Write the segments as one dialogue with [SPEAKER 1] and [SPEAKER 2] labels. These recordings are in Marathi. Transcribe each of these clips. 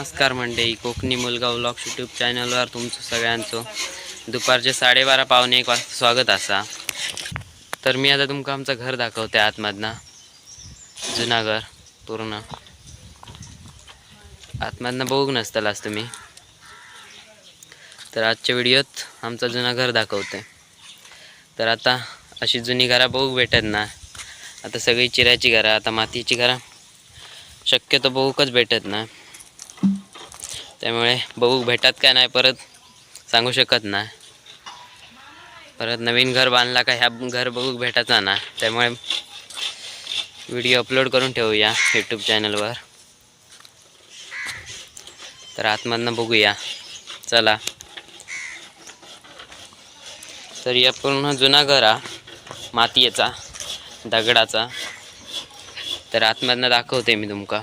[SPEAKER 1] नमस्कार मंडळी कोकणी मुलगा व्लॉग यूट्यूब चॅनलवर तुमचं सगळ्यांचं दुपारचे साडेबारा पावणे एक वाजता स्वागत असा. तर मी आता तुमका आमचं घर दाखवते आतमधनं जुना घर पूर्ण. आतमधनं बघूक नसतालाच तुम्ही. तर आजच्या व्हिडिओत आमचं जुना घर दाखवते. तर आता अशी जुनी घरं बघू भेटत ना. आता सगळी चिऱ्याची घरं आता मातीची घरं शक्यतो बघूकच भेटत ना. त्यामुळे बघू भेटत काय नाही परत सांगू शकत नाही. परत नवीन घर बांधला का ह्या घर बघू भेटायचा ना त्यामुळे व्हिडिओ अपलोड करून ठेवूया यूट्यूब चॅनलवर तर आतमधनं बघूया. चला. तर या पूर्ण जुना घर हा मातीयेचा दगडाचा. तर आतमधनं दाखवते मी तुमका.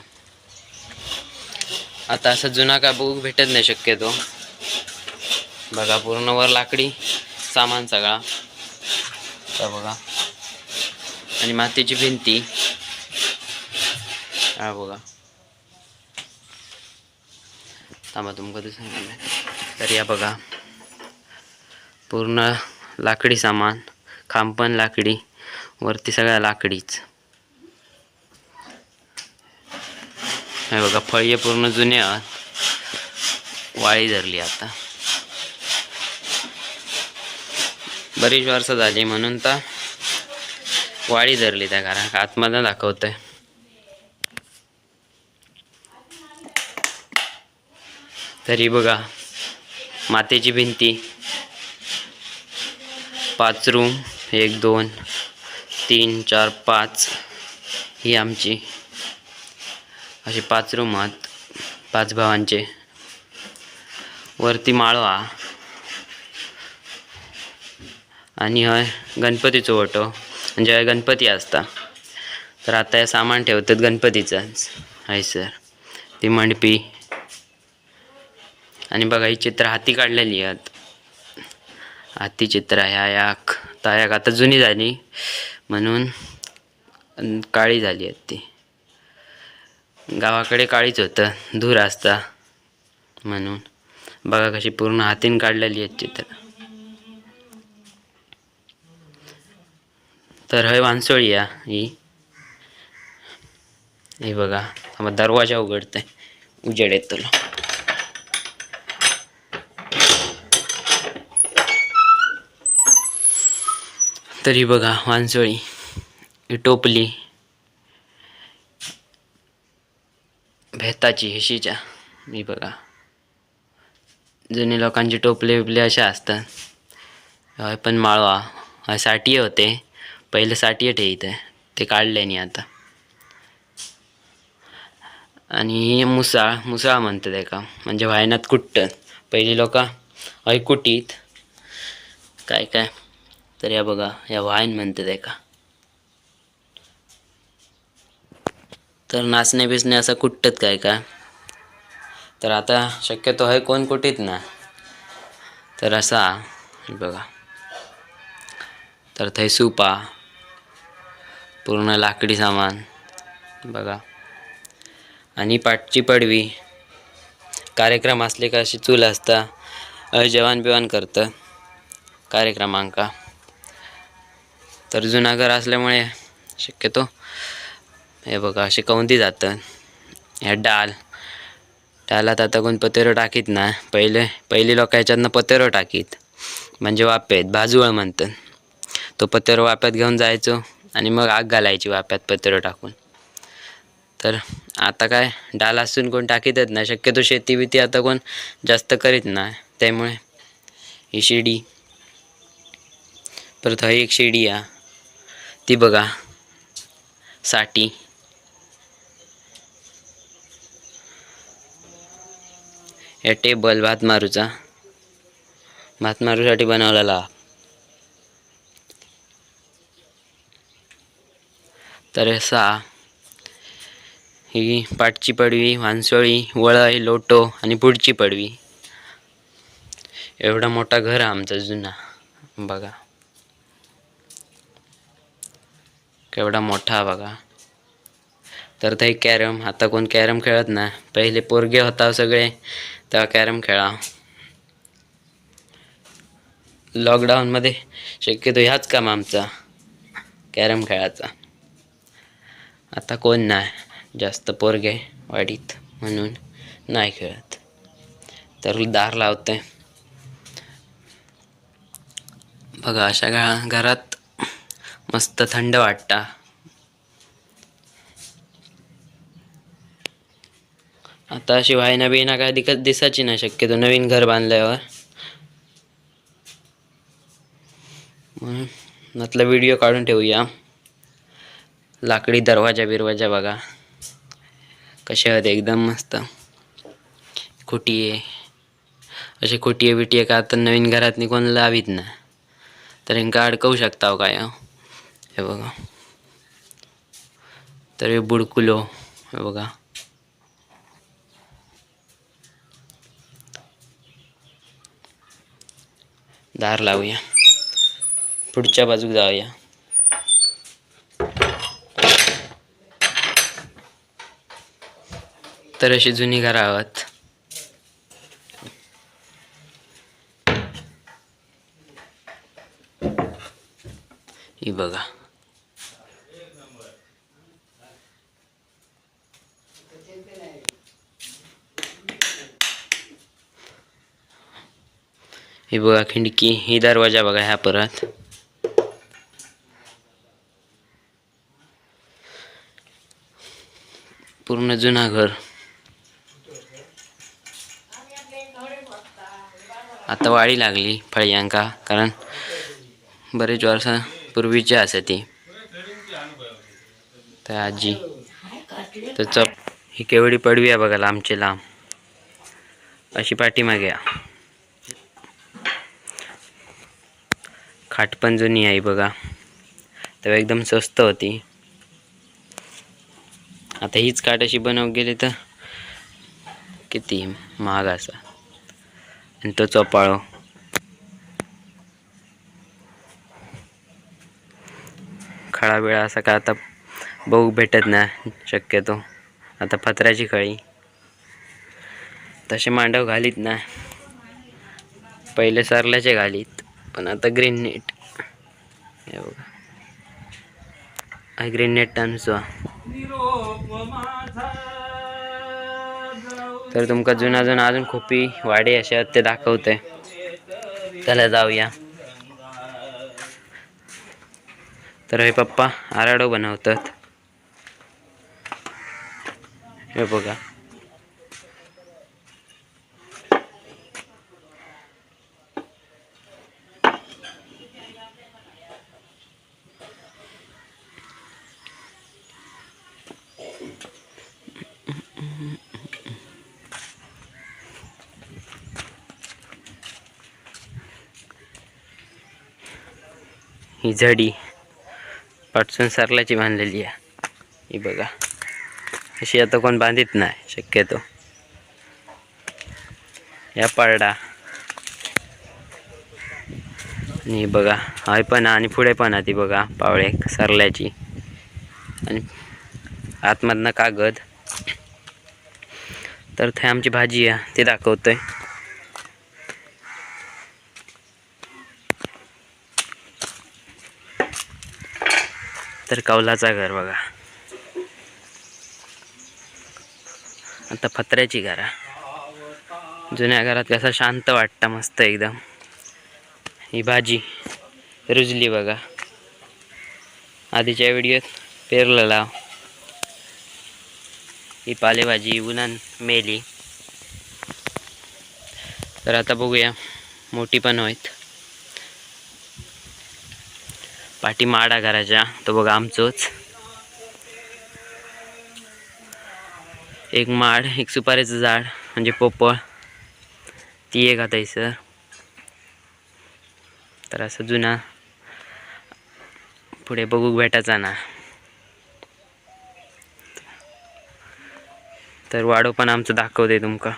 [SPEAKER 1] आता असं जुना का बघू भेटत नाही शक्यतो. बघा पूर्ण वर लाकडी सामान सगळा. तर बघा. आणि मातीची भिंती. हा बघा. थांबा तुमका तर सांगितलं तर या बघा. पूर्ण लाकडी सामान खांब पण लाकडी वरती सगळ्या लाकडीच. हे बघा फळी पूर्ण जुने आहात वाळी धरली आता. बरीच वर्ष झाली म्हणून तर वाळी धरली त्या घरात. आतमधनं दाखवतंय. तरी बघा मातेची भिंती. पाच रूम एक दोन तीन चार पाच ही आमची. असे पाच रूम आहेत. पाच भावांचे. वरती माळवा. आणि हय गणपतीचो ओटो. म्हणजे गणपती असता. तर आता हे सामान ठेवतात गणपतीचंच हय सर. ती मंडपी. आणि बघा ही चित्र हाती काढलेली आहेत. हाती चित्र ह्या याक तायाक आता जुनी झाली. म्हणून काळी झाली आहेत ती. गावाकडे काळीच होतं. धूर असता म्हणून. बघा कशी पूर्ण हातीन काढलेली आहेत चित्र. तर हय वांसोळी या ही. हे बघा मग दरवाजा उघडतंय. उजेड येत तुला. तरी बघा वांसोळी ही टोपली. भेताची हिशीच्या मी बघा. जुने लोकांचे टोपले बिपले असे असतात. हय पण माळवा. हय साठये होते. पहिले साठये ठेवीत ते काढले नाही आता. आणि हे मुसाळ मुसाळ म्हणतात एका. म्हणजे वायनात कुट्टत पहिली लोक हय कुटीत काय काय? तर या बघा या वायन म्हणतात एका. तर नाचणे बिचणे असं कुठत काय का? तर आता शक्यतो आहे कोण कुठेत ना? तर असा बघा. तर थंय सुपा पूर्ण लाकडी सामान बघा. आणि पाटची पडवी. कार्यक्रम असले का अशी चूल असता जेवण बिवण करतं कार्यक्रमांका. तर जुना घर असल्यामुळे शक्यतो हे बघा असे कवंदी जातात ह्या डाल. डालात आता कोण पतेरो टाकीत ना. पहिले पहिले लोक ह्याच्यातनं पतेरो टाकीत. म्हणजे वापेत भाजूळ म्हणतात. तो पतेरो वाप्यात घेऊन जायचो आणि मग आग घालायची वाप्यात पतेरो टाकून. तर आता काय डाल असून कोण टाकीतच नाही. शक्यतो शेती बिती आता कोण जास्त करीत नाही. त्यामुळे ही शिडी. परत ही एक शिडी आ ती बघा. साठी. हे टेबल भात मारूचा. भात मारूसाठी बनवलेला. तर असा ही पाटची पडवी वांसोळी वळई लोटो आणि पुढची पडवी. एवढा मोठा घर आहे आमचा जुना. बघा. केवढा मोठा बघा. तर ते कॅरम आता कोण कॅरम खेळत नाही. पहिले पोरगे होता सगळे. तेव्हा कॅरम खेळा. लॉकडाऊनमध्ये शक्यतो ह्याच काम आमचा. कॅरम खेळायचा आता कोण नाही. जास्त पोरगे वाडीत म्हणून नाही खेळत. तर दार लावते बघा अशा घा घरात मस्त थंड वाटता. आता अशी वायना बिना काय दिकत दिसायची नाही शक्यतो. नवीन घर बांधल्यावर. म्हटलं व्हिडिओ काढून ठेवूया. लाकडी दरवाजा बिरवाजा बघा. कसे होते एकदम मस्त. खुटिये असे बिटी आहे का? आता नवीन घरात कोण लावीत नाही. तर यांका अडकवू शकता हो काय हे बघा. तर हे बुडकुलो. हे बघा. दार लावूया. पुढच्या बाजूक जाऊया. तर अशी जुनी घरं आहोत. ही बघा. ही बघा खिडकी ही दरवाजा बघा ह्या परत. पूर्ण जुना घर. आता वाळी लागली फळयांका कारण बरेच वर्षा पूर्वीची असे ती. तर आजी तर चप ही केवढी पडवी आहे बघा लांबची लांब. अशी पाठीमागे या खाट पण जुनी आहे बघा. तेव्हा एकदम स्वस्त होती. आता हीच काट अशी बनव गेली तर किती महाग असा. आणि तो चोपाळो. खळा बिळा असा का आता बघू भेटत नाही शक्यतो. आता पत्र्याची खळी. तसे मांडव घालीत ना. पहिले सरल्याचे घालीत. पण आता ग्रीन नेट हे बघा. हा ग्रीन नेट टानसो तर तुमका जुना जुना अजून खोपी वाडे असे आहेत ते दाखवते. त्याला जाऊया. तर हे पप्पा आराडो बनवतात. हे बघा. झडी. पाटसून सरल्याची बांधलेली आहे. ही बघा. अशी आता कोण बांधित नाही शक्यतो. या पारडा. आणि बघा हाय पण आहे आणि पुढे पण आहे ती बघा पावळे सरल्याची. आणि आतमधनं कागद. तर ते आमची भाजी आहे ती दाखवतोय. तर कौलाचा घर बघा. आता फत्र्याची घरा. जुन्या घरात कसं शांत वाटतं मस्त एकदम. ही भाजी रुजली बघा. आधीच्या व्हिडिओत पेरलं लाव ही पालेभाजी उन्हान मेली. तर आता बघूया मोठी पण होईत. पाठी माडा घराच्या. तो बघा आमचोच. एक माड एक सुपारीचं झाड म्हणजे पोपळ. ती एक आता सर तर असं जुना. पुढे बघू भेटायचा ना. तर वाडो पण आमचं दाखवते तुमका.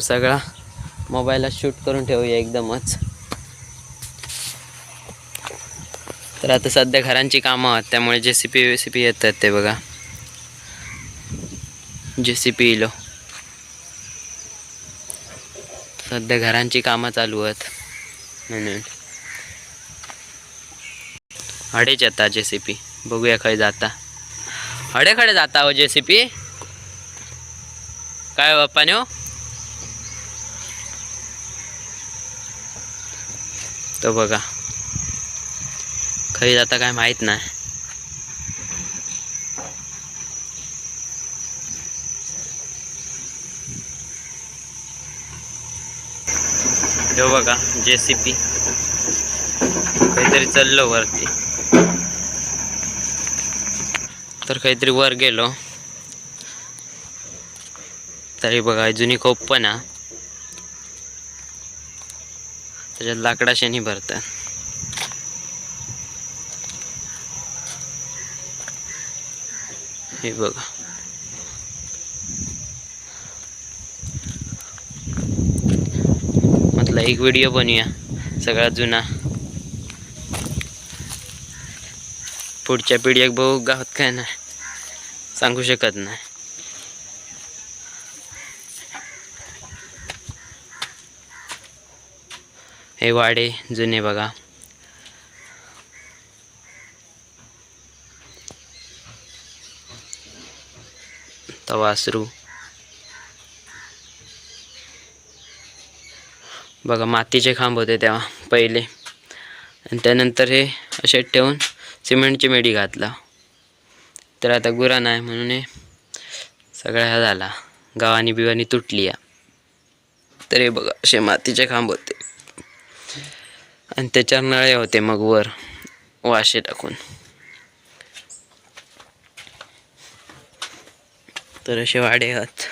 [SPEAKER 1] सगळा मोबाईलला शूट करून ठेवूया एकदमच. तर आता सध्या घरांची कामं आहेत त्यामुळे जे सी पी सी पी येतात ते बघा. जे सी पी इलो. सध्या घरांची कामं चालू आहेत. म्हणून हडेच येता जे सी पी बघूया खंय जाता. हडेकडे जाता हो जे सी पी काय हो, बाप्पान्यो तो बघा. खरी जाता काय माहीत नाही. हे बघा जे सी पी काहीतरी चाललो वरती. तर काहीतरी वर गेलो. तरी बघा जुनी खोप पण हा त्याच्यात लाकडा शेणी भरतात हे बघा. म्हटलं एक व्हिडिओ बनवूया सगळ्यात जुना. पुढच्या पिढीक बघू गावात काय नाही सांगू शकत नाही. हे वाडे जुने बघा. तवासरू. बघा मातीचे खांब होते तेव्हा पहिले. आणि त्यानंतर हे असे ठेवून सिमेंटची मेडी घातला. तर आता गुरा नाही म्हणून हे सगळा हा झाला. गावानी बिवानी तुटली या. तर हे बघा असे मातीचे खांब होते. आणि त्याच्यावर नळे होते मग वर वाशे टाकून. तर असे वाडे आहेत.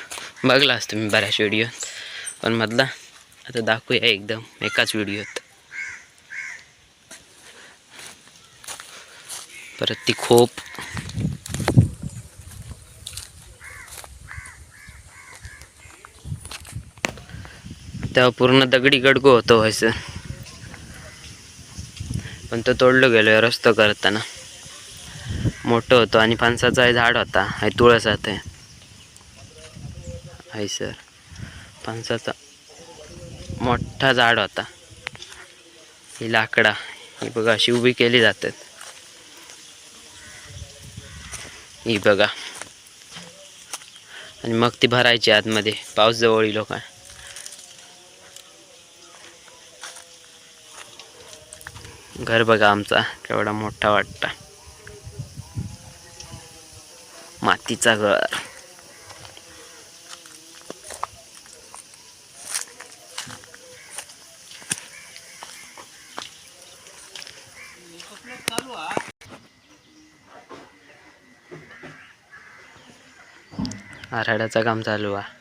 [SPEAKER 1] बघलाच तुम्ही बऱ्याच व्हिडिओत पण मधला आता दाखवूया एकदम एकाच व्हिडिओत परत ती खोप. तेव्हा पूर्ण दगडी गडगो होतो व्हायचं पण तो तोडलो गेलो रस्तो करताना. मोठं होतं आणि फणसाचा झाड होता. हे तुळसात आहे. हाय सर फणसाचा मोठा झाड होता. ही लाकडा ही बघा अशी उभी केली जातात. ही बघा. आणि मग ती भरायची आतमध्ये पाऊस जवळ येईल हो काय घर बघा आमचा. केवढा मोठा वाटता. मातीचा घर. आराड्याचं काम चालू आहे.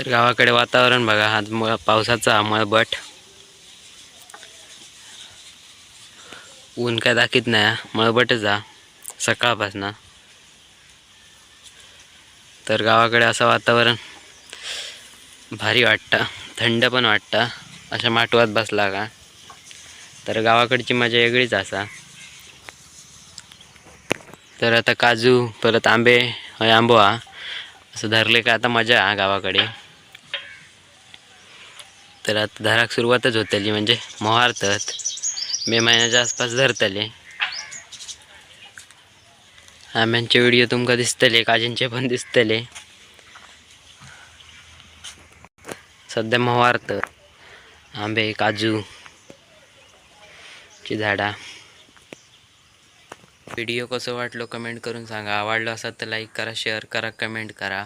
[SPEAKER 1] तर गावाकडे वातावरण बघा हा म- पावसाचा आमळबट मळबट ऊन काय दाखीत नाही हा. मळबटच हा सकाळपासनं. तर गावाकडे असं वातावरण भारी वाटतं थंड पण वाटतं अशा माटवात बसला का? तर गावाकडची मजा वेगळीच असा. तर आता काजू परत आंबे हय आंबो हा असं धरले का आता मजा गावाकडे. तर आता धराक सुरुवातच होतली म्हणजे मोहारतात मे महिन्याच्या आसपास धरतले. आंब्यांचे व्हिडिओ तुमका दिसतले काजींचे पण दिसतले. सध्या मोहारत आंबे काजू ची झाडा. व्हिडिओ कसं वाटलो कमेंट करून सांगा. आवडलो असा तर लाईक करा शेअर करा कमेंट करा.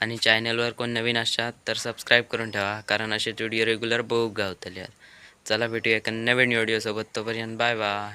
[SPEAKER 1] आणि चॅनलवर कोण नवीन असतात तर सबस्क्राईब करून ठेवा कारण असे व्हिडिओ रेग्युलर बघू गावतले. चला भेटूया एका नवीन व्हिडिओसोबत तोपर्यंत बाय बाय